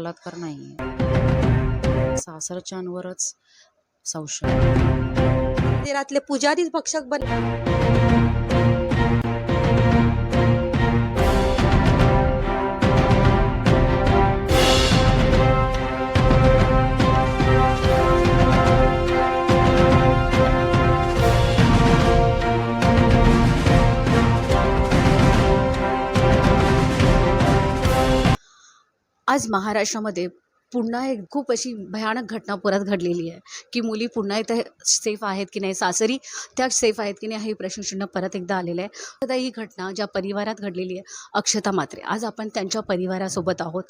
बलात्कार नाही. सासरच्यांवरच संशय. मंदिरातले पुजारीच भक्षक बन आज महाराष्ट्रामध्ये पुन्हा एक खूप अशी भयानक घटना परत घडलेली आहे. की मुली पुन्हा इथे सेफ आहेत की नाही सासरी त्या सेफ आहेत की नाही हे प्रश्नचिन्ह परत एकदा आलेलं आहे. आता ही घटना ज्या परिवारात घडलेली आहे अक्षता मात्रे. आज आपण त्यांच्या परिवारासोबत आहोत.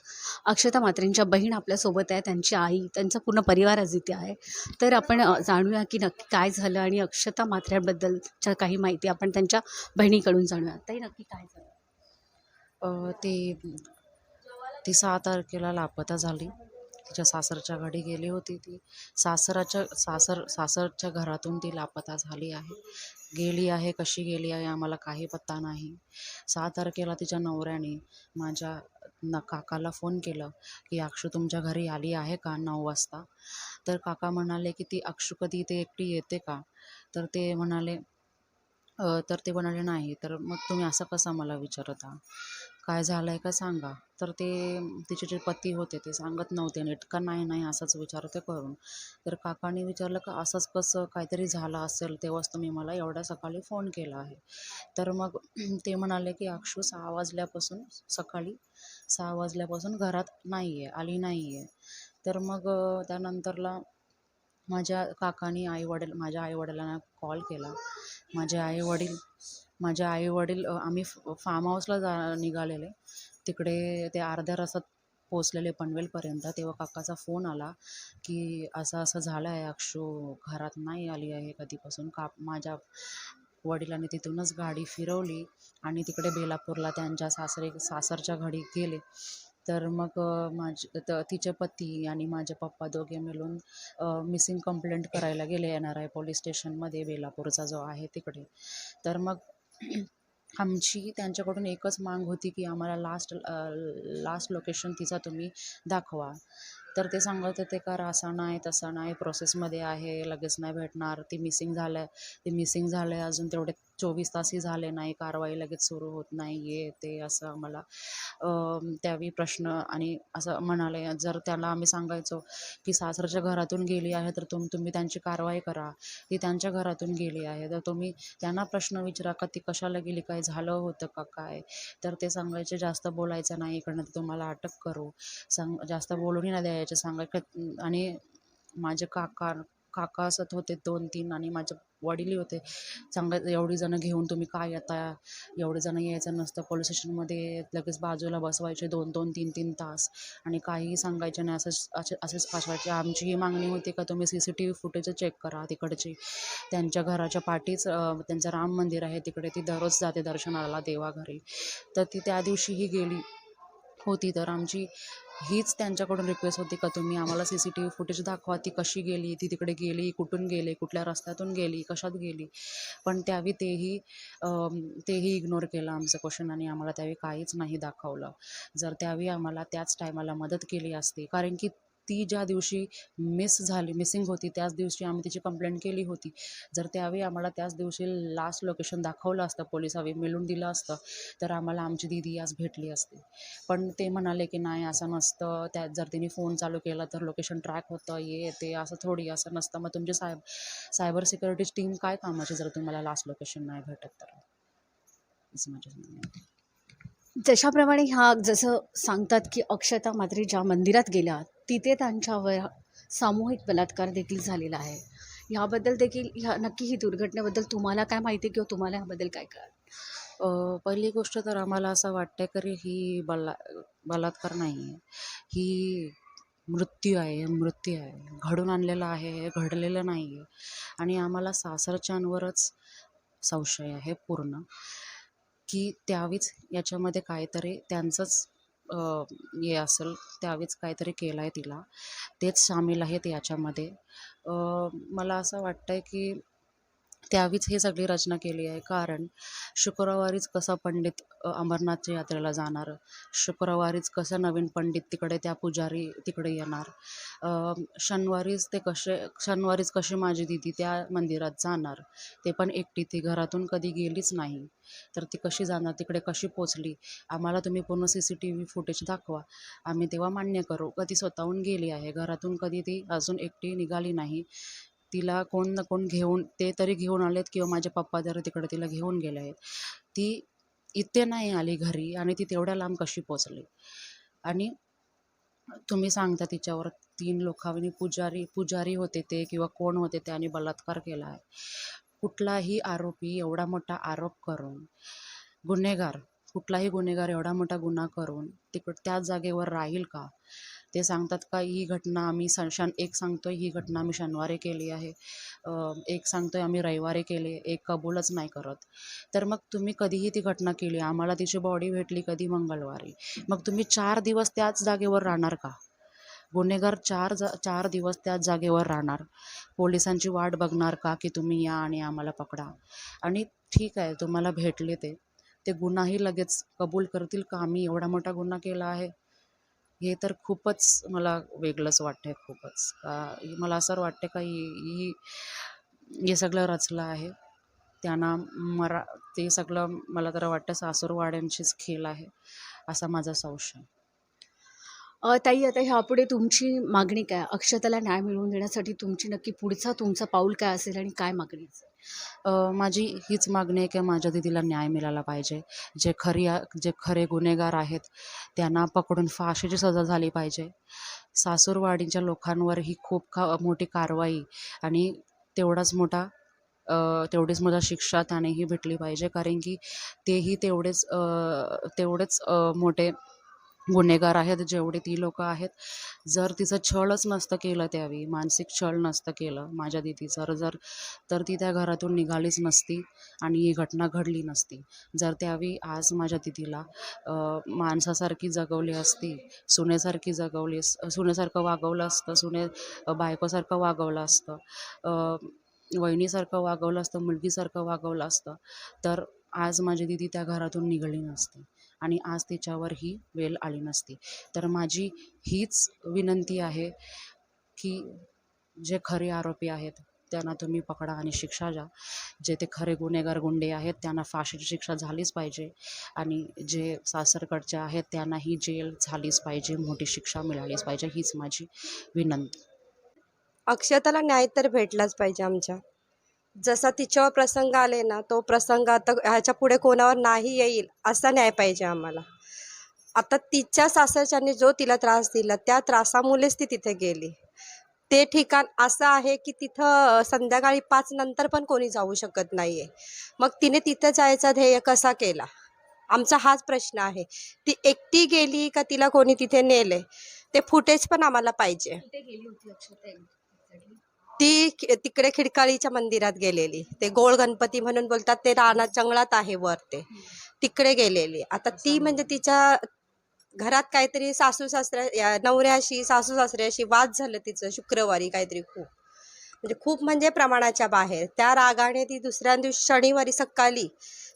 अक्षता मात्रेंच्या बहीण आपल्यासोबत आहे त्यांची आई त्यांचा पूर्ण परिवार आज इथे आहे. तर आपण जाणूया की नक्की काय झालं आणि अक्षता मात्र्यांबद्दलच्या काही माहिती आपण त्यांच्या बहिणीकडून जाणूया ताई नक्की काय झालं? ते ती सहा तारखेला लापता झाली. तिच्या सासरच्या घरी गेली होती ती. सासराच्या सासर सासरच्या घरातून ती लापता झाली आहे. गेली आहे कशी गेली आहे आम्हाला काही पत्ता नाही. सहा तारखेला तिच्या नवऱ्याने माझ्या न काकाला फोन केलं की अक्षू तुमच्या घरी आली आहे का? नऊ वाजता. तर काका म्हणाले की ती अक्षू कधी इथे एकटी येते का? तर ते म्हणाले तर ते म्हणाले नाही. तर मग तुम्ही असं कसं मला विचारता? काय झालं आहे का सांगा. तर ते तिचे जे पती होते ते सांगत नव्हते नीट का नाही नाही असंच विचारते करून. तर काकाने विचारलं का असंच कसं काहीतरी झालं असेल तेव्हाच तुम्ही मला एवढ्या सकाळी फोन केला आहे. तर मग ते म्हणाले की अक्षू सहा वाजल्यापासून सकाळी सहा वाजल्यापासून घरात नाही आहे आली नाही आहे तर मग त्यानंतरला माझ्या काकानी आईवडील माझ्या आईवडिलांना कॉल केला. माझे आईवडील माझे आईवडील आम्ही फार्म हाऊसला जा निघालेले. तिकडे ते अर्ध्या रस्त्यात पोचलेले पनवेलपर्यंत. तेव्हा काकाचा फोन आला की असं असं झालं आहे अक्षू घरात नाही आली आहे कधीपासून. का माझ्या वडिलांनी तिथूनच गाडी फिरवली आणि तिकडे बेलापूरला त्यांच्या सासरे सासरच्या घरी गेले. तर मग अ, माझे तिचे पती आणि माझे पप्पा दोघे मिळून मिसिंग कंप्लेंट करायला गेले. एन आर आय पोलीस स्टेशनमध्ये बेलापूरचा जो आहे तिकडे. तर मग आमची त्यांच्याकडून एकच माग होती की आम्हाला लास्ट लास्ट लोकेशन तिचा तुम्ही दाखवा. तर ते सांगत होते का असा नाही तसं नाही प्रोसेसमध्ये आहे लगेच नाही भेटणार ती मिसिंग झालं आहे ते मिसिंग झालं आहे अजून तेवढे चोवीस तासही झाले नाही कारवाई लगेच सुरू होत नाही आहे ते असं आम्हाला त्यावेळी प्रश्न आणि असं म्हणाले. जर त्याला आम्ही सांगायचो की सासरच्या घरातून गेली आहे तर तुम तुम्ही त्यांची कारवाई करा. ती त्यांच्या घरातून गेली आहे. तर तुम्ही त्यांना प्रश्न विचारा का ती कशाला गेली काय झालं होतं का काय? तर ते सांगायचे जास्त बोलायचं नाही इकडनं ते तुम्हाला अटक करू. सांग जास्त बोलूनही नाही द्यायचे सांगाय आणि माझे काका काका असत होते दोन तीन आणि माझे वडीलही होते. सांगायचं एवढी जणं घेऊन तुम्ही काय येता? एवढे जणं यायचं नसतं. पोलीस स्टेशनमध्ये लगेच बाजूला बसवायचे दोन दोन तीन तीन तास. आणि काहीही सांगायचे नाही. असंच असे असेच पाठवायचे. आमची ही मागणी होती का तुम्ही C C T V footage check करा तिकडची. त्यांच्या घराच्या पाठीच त्यांचं राम मंदिर आहे. तिकडे ती दररोज जाते दर्शनाला देवाघरी. तर ती त्या दिवशीही गेली होती. तर आमची हीच त्यांच्याकडून रिक्वेस्ट होती का तुम्ही आम्हाला C C T V footage दाखवा. ती कशी गेली? ती तिकडे गेली कुठून गेली कुठल्या रस्त्यातून गेली कशात गेली? पण त्यावेळी तेही तेही इग्नोर केलं आमचं क्वेश्चन आणि आम्हाला त्यावेळी काहीच नाही दाखवलं. जर त्यावेळी आम्हाला त्याच टायमाला मदत केली असती कारण की ती ज्या दिवशी मिस झाली मिसिंग होती त्याच दिवशी आम्ही तिची कंप्लेंट केली होती. जर त्यावेळी आम्हाला त्याच दिवशी लास्ट लोकेशन दाखवलं असतं पोलिसावे मिळून दिलं असतं तर आम्हाला आमची दिदी आज भेटली असती. पण ते म्हणाले की नाही असं नसतं. त्या जर तिने फोन चालू केला तर लोकेशन ट्रॅक होतं ये ते असं थोडी असं नसतं. मग तुमची सायब सायबर सिक्युरिटी टीम काय कामाची जर तुम्हाला लास्ट लोकेशन नाही भेटत तर? असं जशाप्रमाणे ह्या जसं सांगतात की अक्षता मात्र ज्या मंदिरात गेल्या तिथे त्यांच्यावर सामूहिक बलात्कार देखील झालेला आहे. ह्याबद्दल देखील ह्या नक्की ही दुर्घटनेबद्दल तुम्हाला काय माहिती किंवा तुम्हाला ह्याबद्दल काय कळलं? पहिली गोष्ट तर आम्हाला असं वाटतं की ही बला बलात्कार नाही आहे. ही मृत्यू आहे मृत्यू आहे. घडून आणलेलं आहे हे घडलेलं नाही आहे. आणि आम्हाला सासरच्यांवरच संशय आहे पूर्ण की त्यावेळीच याच्यामध्ये काहीतरी त्यांचंच हे असेल त्यावेळीच काहीतरी केलं आहे तिला. तेच सामील आहेत याच्यामध्ये. मला असं वाटतं आहे की त्यावेळीच ही सगळी रचना केली आहे. कारण शुक्रवारीच कसा पंडित अमरनाथच्या यात्रेला जाणार? शुक्रवारीच कसं नवीन पंडित तिकडे त्या पुजारी तिकडे येणार? शनिवारीच ते कसे शनिवारीच कशी माझी दिदी त्या मंदिरात जाणार? ते पण एकटी ती घरातून कधी गेलीच नाही. तर ती कशी जाणार? तिकडे कशी पोचली? आम्हाला तुम्ही पूर्ण C C T V footage दाखवा. आम्ही तेव्हा मान्य करू. कधी स्वतःहून गेली आहे. घरातून कधी ती अजून एकटी निघाली नाही. तिला कोण ना कोण घेऊन ते तरी घेऊन आलेत किंवा माझे पप्पा जर तिकडे तिला घेऊन गेले आहेत. ती इथे नाही आली घरी आणि ती तेवढ्या लांब कशी पोचली? आणि तुम्ही सांगता तिच्यावर तीन लोकांनी पुजारी पुजारी होते ते किंवा कोण होते त्याने बलात्कार केला आहे. कुठलाही आरोपी एवढा मोठा आरोप करून गुन्हेगार कुठलाही गुन्हेगार एवढा मोठा गुन्हा करून तिकड त्याच जागेवर राहील का? ते सांगतात का ही घटना आम्ही सन शन एक सांगतो आहे ही घटना आम्ही शनिवारी केली आहे. एक सांगतो आहे आम्ही रविवारी केली. एक कबूलच नाही करत. तर मग तुम्ही कधीही ती घटना केली. आम्हाला तिची बॉडी भेटली कधी मंगळवारी. मग तुम्ही चार दिवस त्याच जागेवर राहणार का? गुन्हेगार चार जा चार दिवस त्याच जागेवर राहणार. पोलिसांची वाट बघणार का की तुम्ही या आणि आम्हाला पकडा. आणि ठीक आहे तुम्हाला भेटले ते. ते गुन्हाही लगेच कबूल करतील का? आम्ही एवढा मोठा गुन्हा केला आहे. हे तर खूपच मला वेगळंच वाटतंय खूपच. का मला असं वाटतं का ही ही हे सगळं रचलं आहे. त्यांना मरा ते सगळं मला तर वाटतं सासूरवाड्यांशीच खेळ आहे असा माझा संशय. ताई आता ह्यापुढे तुमची मागणी काय? अक्षताला न्याय मिळवून देण्यासाठी तुमची नक्की पुढचा तुमचा पाऊल काय असेल आणि काय मागणी असेल? अ, माझी हीच मागणी आहे की माझ्या दिदीला न्याय मिळाला पाहिजे. जे खरी जे खरे गुन्हेगार आहेत त्यांना पकडून फाशीची सजा झाली पाहिजे. सासूरवाडीच्या लोकांवर ही खूप का मोठी कारवाई आणि तेवढाच मोठा अ, तेवढीच मोठा शिक्षा त्यानेही भेटली पाहिजे. कारण की तेही तेवढेच अ, तेवढेच अ, मोठे गुन्हेगार आहेत जेवढे ती लोकं आहेत. जर तिचं छळच नसतं केलं त्यावेळी मानसिक छळ नसतं केलं माझ्या दिदीचं जर तर ती त्या घरातून निघालीच नसती आणि ही घटना घडली नसती. जर त्यावेळी आज माझ्या दिदीला माणसासारखी जगवली असती सुनेसारखी जगवली सुनेसारखं वागवलं असतं सुने बायकोसारखं वागवलं असतं वहिनीसारखं वागवलं असतं मुलगीसारखं वागवलं असतं तर आज माझी दिदी त्या घरातून निघाली नसती. आणि आज तिच्यावर ही वेळ आली नसती. तर माझी हीच विनंती आहे की जे खरे आरोपी आहेत त्यांना तुम्ही पकडा आणि शिक्षा द्या. जे ते खरे गुन्हेगार गुंडे आहेत त्यांना फाशीची शिक्षा झालीच पाहिजे. आणि जे सासरकडचे आहेत त्यांनाही जेल झालीच पाहिजे मोठी शिक्षा मिळालीच पाहिजे हीच माझी विनंती. अक्षताला न्याय तर भेटलाच पाहिजे आमच्या. जसा तिच्यावर प्रसंग आले ना तो प्रसंग आता ह्याच्या पुढे कोणावर नाही येईल असा न्याय पाहिजे आम्हाला. आता तिच्या सासरच्याने जो तिला त्रास दिला त्या त्रासामुळेच ती तिथे गेली. ते ठिकाण असं आहे की तिथं संध्याकाळी पाच नंतर पण कोणी जाऊ शकत नाहीये. मग तिने तिथं जायचा ध्येय कसा केला? आमचा हाच प्रश्न आहे. ती एकटी गेली का तिला कोणी तिथे नेले? ते फुटेज पण आम्हाला पाहिजे. ती खि- तिकडे खिडकाळीच्या मंदिरात गेलेली. ते गोळ गणपती म्हणून बोलतात ते राणा जंगलात आहे वर ते. तिकडे गेलेली. आता ती म्हणजे तिच्या घरात काहीतरी सासू सासऱ्या या नवऱ्याशी सासू सासऱ्याशी वाद झालं तिचं शुक्रवारी काहीतरी खूप. म्हणजे खूप म्हणजे प्रमाणाच्या बाहेर. त्या रागाने ती दुसऱ्या दिवशी शनिवारी सकाळी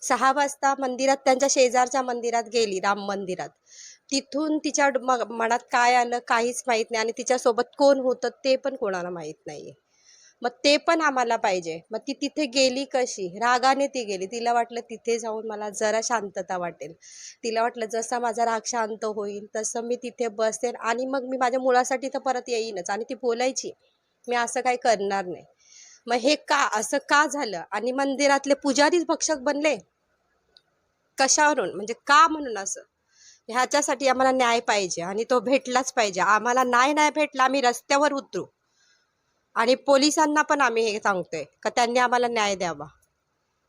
सहा वाजता मंदिरात त्यांच्या शेजारच्या मंदिरात गेली राम मंदिरात. तिथून तिच्या म- मनात काय आलं काहीच माहीत नाही आणि तिच्यासोबत कोण होतं ते पण कोणाला माहीत नाहीये. मग ते पण आम्हाला पाहिजे. मग ती तिथे गेली कशी? रागाने ती गेली. तिला वाटलं तिथे जाऊन मला जरा शांतता वाटेल. तिला वाटलं जसा माझा राग शांत होईल तसं मी तिथे बसेन आणि मग मी माझ्या मुलासाठी तर परत येईनच आणि ती बोलायची मी असं काही करणार नाही. मग हे का असं का झालं? आणि मंदिरातले पुजारीच भक्षक बनले? कशावरून? म्हणजे का म्हणून असं? ह्याच्यासाठी आम्हाला न्याय पाहिजे आणि तो भेटलाच पाहिजे. आम्हाला न्याय नाही भेटला आम्ही रस्त्यावर उतरू. आणि पोलिसांना पण आम्ही हे सांगतोय का त्यांनी आम्हाला न्याय द्यावा.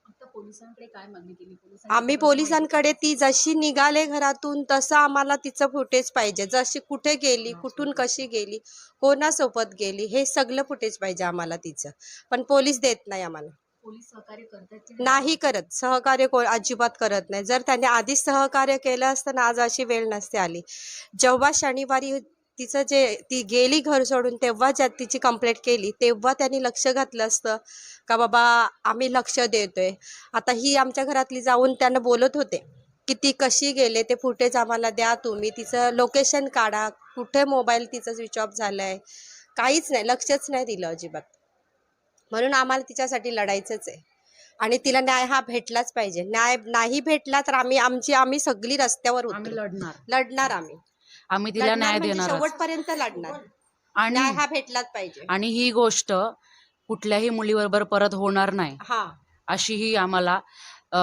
आता पोलिसांकडे काय मागणी केली? पोलिसांनी आम्ही पोलिसांकडे ती जशी निघाले घरातून तसं आम्हाला तिचं फुटेज पाहिजे. जशी कुठे गेली कुठून कशी गेली कोणासोबत गेली हे सगळं फुटेज पाहिजे आम्हाला तिचं. पण पोलीस देत नाही आम्हाला. पोलीस सहकार्य करतात की नाही? करत. सहकार्य को अजिबात करत नाही. जर त्यांनी आधीच सहकार्य केलं असतं ना आज अशी वेळ नसते आली. जेव्हा शनिवारी तिचं जे ती गेली घर सोडून तेव्हा ज्या तिची कंप्लेंट केली तेव्हा त्यांनी लक्ष घातलं असतं. का बाबा आम्ही लक्ष देतोय. आता ही आमच्या घरातली जाऊन त्यांना बोलत होते की ती कशी गेले ते फुटेज आम्हाला द्या तुम्ही. तिचं लोकेशन काढा. कुठे मोबाईल तिचा स्विच ऑफ झालाय? काहीच नाही लक्षच नाही दिलं अजिबात. म्हणून आम्हाला तिच्यासाठी लढायचंच आहे. आणि तिला न्याय हा भेटलाच पाहिजे. न्याय नाही भेटला तर आम्ही आमची आम्ही सगळी रस्त्यावर उतरू. लढणार. लढणार आम्ही. आम्ही तिला न्याय म्हणजे देणार शेवटपर्यंत लढणार. आणि न्याय हा भेटलाच पाहिजे. आणि ही गोष्ट कुठल्याही मुलीबरोबर परत होणार नाही. हा. अशीही आम्हाला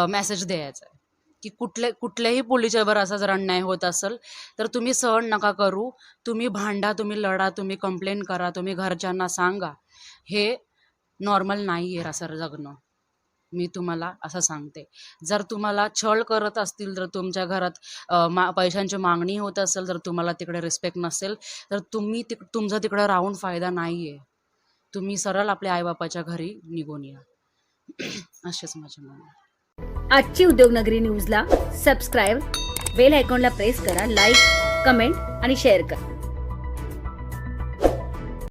मेसेज द्यायचा आहे. की कुठल्या कुठल्याही पोलीसवर असा जर अन्याय होत असेल तर तुम्ही सहन नका करू. तुम्ही भांडा तुम्ही लढा तुम्ही कंप्लेंट करा तुम्ही घरच्यांना सांगा. हे नॉर्मल नाही आहे असं जगणं. मी तुम्हाला असं सांगते. जर तुम्हाला छळ करत असतील तर तुमच्या घरात मा पैशांची मागणी होत असेल तर तुम्हाला तिकडे रिस्पेक्ट नसेल तर तुम्ही तिक तुमचा तिकडं राहून फायदा नाही आहे तुम्ही सरळ आपल्या आईबापाच्या घरी निघून या. असेच माझे म्हणणं. आजची उद्योगनगरी न्यूजला सबस्क्राईब बेल आयकॉनला प्रेस करा लाईक कमेंट आणि शेअर करा.